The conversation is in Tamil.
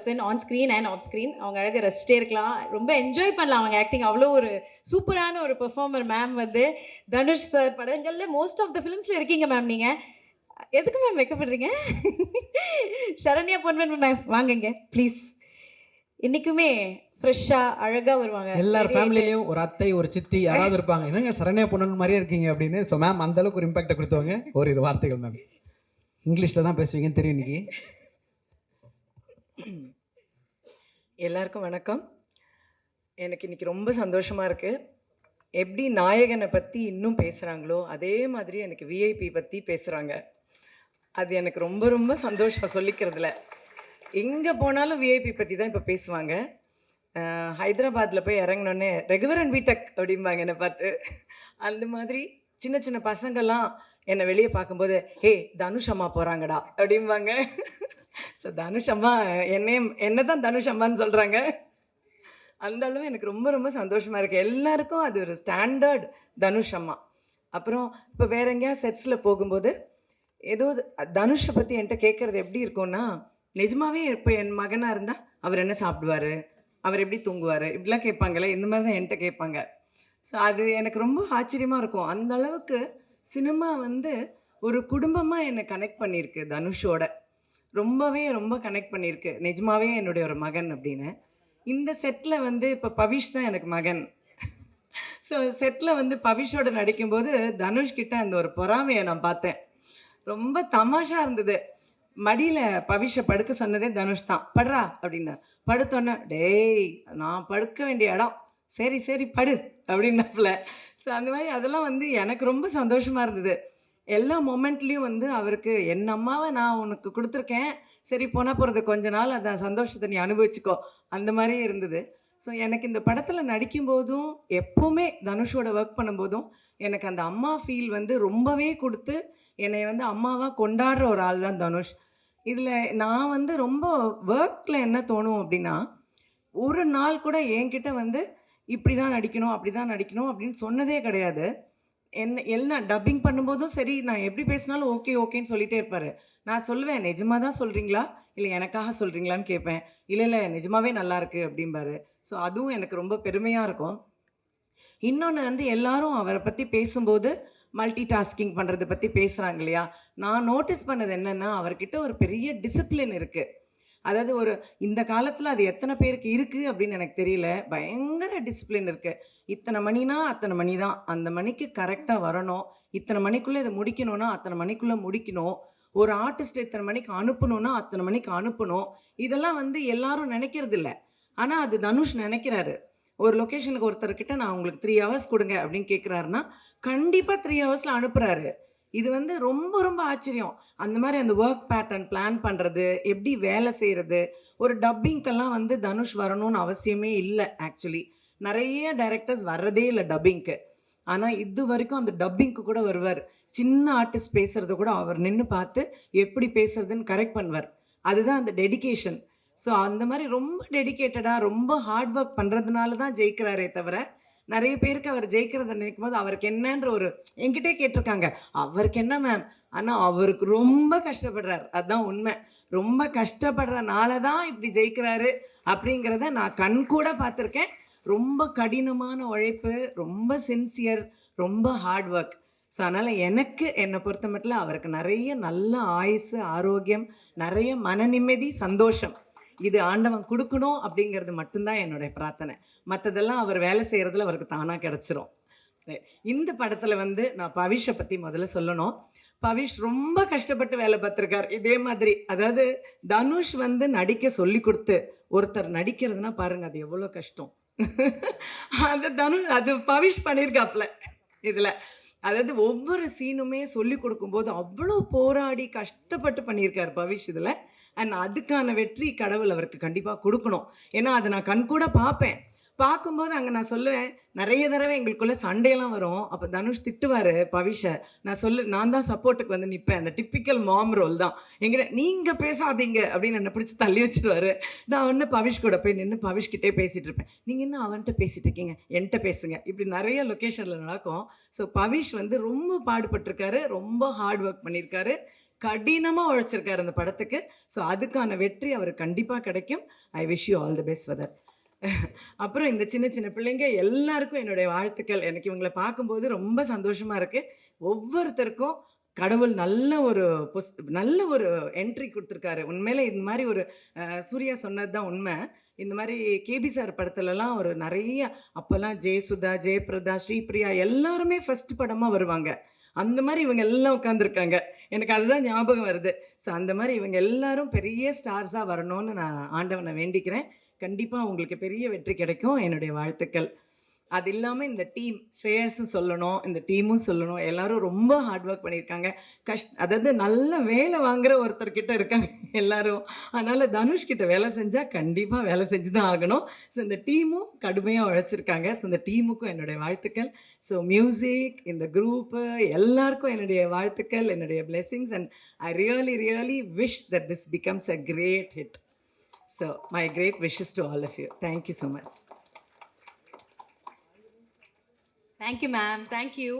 Person on screen and off screen அவங்க அழகாக ரசிச்சிட்டே இருக்கலாம். ரொம்ப என்ஜாய் பண்ணலாம் அவங்க ஆக்டிங் அவ்வளோ ஒரு சூப்பரான ஒரு பெர்ஃபார்மர் மேம் வந்து. தனுஷ் சார் படங்களில் மோஸ்ட் ஆஃப் த ஃபிலிம்ஸில் இருக்கீங்க மேம் நீங்கள் எதுக்கு மேம் வைக்கப்படுறீங்க? சரண்யா பொன்வன் மேம் வாங்குங்க ப்ளீஸ் இன்றைக்குமே ஃப்ரெஷ்ஷாக அழகாக வருவாங்க. எல்லார் ஃபேமிலிலையும் ஒரு அத்தை ஒரு சித்தி யாராவது இருப்பாங்க. என்னங்க சரண்யா பொண்ணு மாதிரியே இருக்கீங்க அப்படின்னு? ஸோ மேம் அந்த அளவுக்கு ஒரு இம்பாக்டை கொடுத்தவங்க ஒரு இரு வார்த்தைகள் மேம் இங்கிலீஷில் தான் பேசுவீங்கன்னு தெரியும் இன்னைக்கு. எல்லாருக்கும் வணக்கம். எனக்கு இன்னைக்கு ரொம்ப சந்தோஷமாக இருக்குது எப்படி நாயகனை பற்றி இன்னும் பேசுகிறாங்களோ அதே மாதிரி எனக்கு விஐபி பற்றி பேசுகிறாங்க அது எனக்கு ரொம்ப ரொம்ப சந்தோஷம் சொல்லிக்கிறதுல. எங்கே போனாலும் விஐபி பற்றி தான் இப்போ பேசுவாங்க. ஹைதராபாத்தில் போய் இறங்கினோடனே ரெகுவரன் வீட்டக் அப்படிம்பாங்க என்னை பார்த்து. அந்த மாதிரி சின்ன சின்ன பசங்கள்லாம் என்னை வெளியே பார்க்கும்போது ஹே தனுஷ் அம்மா போகிறாங்கடா அப்படிம்பாங்க. ஸோ தனுஷ் அம்மா என்னையும் என்ன தான் தனுஷ் அம்மான்னு சொல்கிறாங்க அந்த அளவு எனக்கு ரொம்ப ரொம்ப சந்தோஷமாக இருக்குது எல்லாருக்கும் அது ஒரு ஸ்டாண்டர்ட் தனுஷ் அம்மா. அப்புறம் இப்போ வேற எங்கேயா செட்ஸில் போகும்போது ஏதோ தனுஷை பற்றி என்கிட்ட கேட்குறது எப்படி இருக்கும்னா நிஜமாவே இப்போ என் மகனாக இருந்தால் அவர் என்ன சாப்பிடுவார்? அவர் எப்படி தூங்குவார்? இப்படிலாம் கேட்பாங்களே இந்த மாதிரி தான் என்கிட்ட கேட்பாங்க. ஸோ அது எனக்கு ரொம்ப ஆச்சரியமாக இருக்கும். அந்த அளவுக்கு சினிமா வந்து ஒரு குடும்பமாக என்னை கனெக்ட் பண்ணியிருக்கு தனுஷோட ரொம்பவே ரொம்ப கனெக்ட் பண்ணியிருக்கு. நிஜமாவே என்னுடைய ஒரு மகன் அப்படின்னு. இந்த செட்டில் வந்து இப்போ பவிஷ் தான் எனக்கு மகன். ஸோ செட்டில் வந்து பவிஷோட நடிக்கும்போது தனுஷ் கிட்ட அந்த ஒரு பொறாமையை நான் பார்த்தேன். ரொம்ப தமாஷா இருந்தது. மடியில் பவிஷை படுக்க சொன்னதே தனுஷ் தான். படுறா அப்படின்னா படுத்தோன்னே டேய் நான் படுக்க வேண்டிய இடம். சரி சரி படு அப்படின்னாப்புல. ஸோ அந்த மாதிரி அதெல்லாம் வந்து எனக்கு ரொம்ப சந்தோஷமாக இருந்தது. எல்லா மொமெண்ட்லேயும் வந்து அவருக்கு என் அம்மாவை நான் உனக்கு கொடுத்துருக்கேன். சரி போனால் போகிறது கொஞ்ச நாள் அந்த சந்தோஷத்தை நீ அனுபவிச்சுக்கோ. அந்த மாதிரி இருந்தது. ஸோ எனக்கு இந்த படத்தில் நடிக்கும்போதும் எப்போவுமே தனுஷோட ஒர்க் பண்ணும்போதும் எனக்கு அந்த அம்மா ஃபீல் வந்து ரொம்பவே கொடுத்து என்னை வந்து அம்மாவாக கொண்டாடுற ஒரு ஆள் தான் தனுஷ். இதில் நான் வந்து ரொம்ப ஒர்க்கில் என்ன தோணும் அப்படின்னா ஒரு நாள் கூட என்கிட்ட வந்து இப்படி தான் நடிக்கணும் அப்படி தான் நடிக்கணும் அப்படின்னு சொன்னதே கிடையாது. என்ன எல்லாம் டப்பிங் பண்ணும்போதும் சரி நான் எப்படி பேசினாலும் ஓகே ஓகேன்னு சொல்லிட்டே இருப்பார். நான் சொல்லுவேன் நிஜமாக தான் சொல்கிறீங்களா இல்லை எனக்காக சொல்கிறீங்களான்னு கேட்பேன். இல்லை இல்லை நிஜமாகவே நல்லாயிருக்கு அப்படிம்பாரு. ஸோ அதுவும் எனக்கு ரொம்ப பெருமையாக இருக்கும். இன்னொன்று வந்து எல்லாரும் அவரை பற்றி பேசும்போது மல்டி டாஸ்கிங் பண்ணுறதை பற்றி பேசுகிறாங்க இல்லையா? நான் நோட்டீஸ் பண்ணது என்னென்னா அவர்கிட்ட ஒரு பெரிய டிசிப்ளின் இருக்குது அதாவது ஒரு இந்த காலத்தில் அது எத்தனை பேருக்கு இருக்குது அப்படின்னு எனக்கு தெரியல. பயங்கர டிசிப்ளின் இருக்குது இத்தனை மணினா அத்தனை மணி தான் அந்த மணிக்கு கரெக்டாக வரணும். இத்தனை மணிக்குள்ளே இதை முடிக்கணும்னா அத்தனை மணிக்குள்ளே முடிக்கணும். ஒரு ஆர்டிஸ்ட் இத்தனை மணிக்கு அனுப்பணும்னா அத்தனை மணிக்கு அனுப்பணும். இதெல்லாம் வந்து எல்லாரும் நினைக்கிறது இல்லை. ஆனால் அது தனுஷ் நினைக்கிறாரு. ஒரு லொக்கேஷனுக்கு ஒருத்தர்கிட்ட நான் உங்களுக்கு த்ரீ ஹவர்ஸ் கொடுங்க அப்படின்னு கேட்குறாருன்னா கண்டிப்பாக த்ரீ ஹவர்ஸில் அனுப்புகிறாரு இது வந்து ரொம்ப ரொம்ப ஆச்சரியம். அந்த மாதிரி அந்த ஒர்க் பேட்டர்ன் பிளான் பண்ணுறது எப்படி வேலை செய்கிறது ஒரு டப்பிங்க்கெல்லாம் வந்து தனுஷ் வரணும்னு அவசியமே இல்லை ஆக்சுவலி நிறைய டைரக்டர்ஸ் வர்றதே இல்லை டப்பிங்க்கு ஆனால் இது வரைக்கும் அந்த டப்பிங்க்கு கூட வருவார். சின்ன ஆர்டிஸ்ட் பேசுகிறத கூட அவர் நின்று பார்த்து எப்படி பேசுறதுன்னு கரெக்ட் பண்ணுவார். அதுதான் அந்த டெடிகேஷன் ஸோ அந்த மாதிரி ரொம்ப டெடிகேட்டடாக ரொம்ப ஹார்ட் ஒர்க் பண்ணுறதுனால தான் ஜெயிக்கிறாரே தவிர நிறைய பேருக்கு அவர் ஜெயிக்கிறத நினைக்கும் போது அவருக்கு என்னன்ற ஒரு என்கிட்டே கேட்டிருக்காங்க. அவருக்கு என்ன மேம் ஆனால் அவருக்கு ரொம்ப கஷ்டப்படுறார். அதுதான் உண்மை. ரொம்ப கஷ்டப்படுறனால தான் இப்படி ஜெயிக்கிறாரு அப்படிங்கிறத நான் கண் கூட பார்த்துருக்கேன். ரொம்ப கடினமான உழைப்பு ரொம்ப சின்சியர் ரொம்ப ஹார்ட் ஒர்க் ஸோ அதனால் எனக்கு என்னை பொறுத்த மட்டும் அவருக்கு நிறைய நல்ல ஆயுசு ஆரோக்கியம் நிறைய மன நிம்மதி சந்தோஷம். இது ஆண்டவன் கொடுக்கணும் அப்படிங்கிறது மட்டும்தான் என்னுடைய பிரார்த்தனை. மற்றதெல்லாம் அவர் வேலை செய்கிறதுல அவருக்கு தானாக கிடச்சிரும். இந்த படத்தில் வந்து நான் பவிஷை பற்றி முதல்ல சொல்லணும். பவிஷ் ரொம்ப கஷ்டப்பட்டு வேலை பார்த்துருக்கார். இதே மாதிரி அதாவது தனுஷ் வந்து நடிக்க சொல்லி கொடுத்து ஒருத்தர் நடிக்கிறதுனா பாருங்க அது எவ்வளோ கஷ்டம். அது தனுஷ் அது பவிஷ் பண்ணியிருக்காப்ல இதில். அதாவது ஒவ்வொரு சீனுமே சொல்லி கொடுக்கும்போது அவ்வளோ போராடி கஷ்டப்பட்டு பண்ணியிருக்கார் பவிஷ் இதில். அண்ட் அதுக்கான வெற்றி கடவுள் அவருக்கு கண்டிப்பாக கொடுக்கணும். ஏன்னா அதை நான் கண்கூட பார்ப்பேன். பார்க்கும்போது அங்கே நான் சொல்லுவேன் நிறைய தடவை எங்களுக்குள்ளே சண்டையெல்லாம் வரும். அப்போ தனுஷ் திட்டுவார் பவிஷை நான் சொல்லு நான் தான் சப்போர்ட்டுக்கு வந்து நிற்பேன் அந்த டிப்பிக்கல் மாம் ரோல் தான். எங்கிட்ட நீங்கள் பேசாதீங்க. அப்படின்னு என்னை பிடிச்சி தள்ளி வச்சிருவாரு. நான் ஒன்று பவிஷ் கூட போய் நின்று பவிஷ் கிட்டே பேசிகிட்டு இருப்பேன். நீங்கள் என்ன அவன்கிட்ட பேசிகிட்டு இருக்கீங்க? என்கிட்ட பேசுங்க. இப்படி நிறைய லொக்கேஷனில் நடக்கும். ஸோ பவிஷ் வந்து ரொம்ப பாடுபட்டிருக்காரு. ரொம்ப ஹார்ட் ஒர்க் பண்ணியிருக்காரு கடினமாக உழைச்சிருக்காரு அந்த படத்துக்கு. ஸோ அதுக்கான வெற்றி அவர் கண்டிப்பாக கிடைக்கும். I wish you all the best for that அப்புறம் இந்த சின்ன சின்ன பிள்ளைங்க எல்லாருக்கும் என்னுடைய வாழ்த்துக்கள். எனக்கு இவங்களை பார்க்கும்போது ரொம்ப சந்தோஷமாக இருக்குது ஒவ்வொருத்தருக்கும் கடவுள் நல்ல ஒரு பொஸ் நல்ல ஒரு என்ட்ரி கொடுத்துருக்காரு. உண்மையில் இந்த மாதிரி ஒரு சூர்யா சொன்னது தான் உண்மை. இந்த மாதிரி கேபி சார் படத்துலலாம் ஒரு நிறைய அப்போல்லாம் ஜெயசுதா ஜெயபிரதா ஸ்ரீபிரியா எல்லாருமே ஃபஸ்ட் படமாக வருவாங்க. அந்த மாதிரி இவங்க எல்லாம் உட்காந்துருக்காங்க எனக்கு அதுதான் ஞாபகம் வருது. ஸோ அந்த மாதிரி இவங்க எல்லாரும் பெரிய ஸ்டார்ஸாக வரணும்னு நான் ஆண்டவனை வேண்டிக்கிறேன். கண்டிப்பாக உங்களுக்கு பெரிய வெற்றி கிடைக்கும். என்னுடைய வாழ்த்துக்கள். அது இல்லாமல் இந்த டீம் ஸ்ரேயஸும் சொல்லணும் இந்த டீமும் சொல்லணும். எல்லாரும் ரொம்ப ஹார்ட் ஒர்க் பண்ணியிருக்காங்க. கஷ் அதாவது நல்ல வேலை வாங்குற ஒருத்தர்கிட்ட இருக்காங்க. எல்லாரும். அதனால் தனுஷ்கிட்ட வேலை செஞ்சால் கண்டிப்பாக வேலை செஞ்சு தான் ஆகணும். ஸோ இந்த டீமும் கடுமையாக உழைச்சிருக்காங்க. ஸோ இந்த டீமுக்கும் என்னுடைய வாழ்த்துக்கள். ஸோ மியூசிக் இந்த குரூப்பு எல்லாருக்கும் என்னுடைய வாழ்த்துக்கள் என்னுடைய blessings and I really really wish that this becomes a great hit so my great wishes to all of you thank you so much thank you ma'am thank you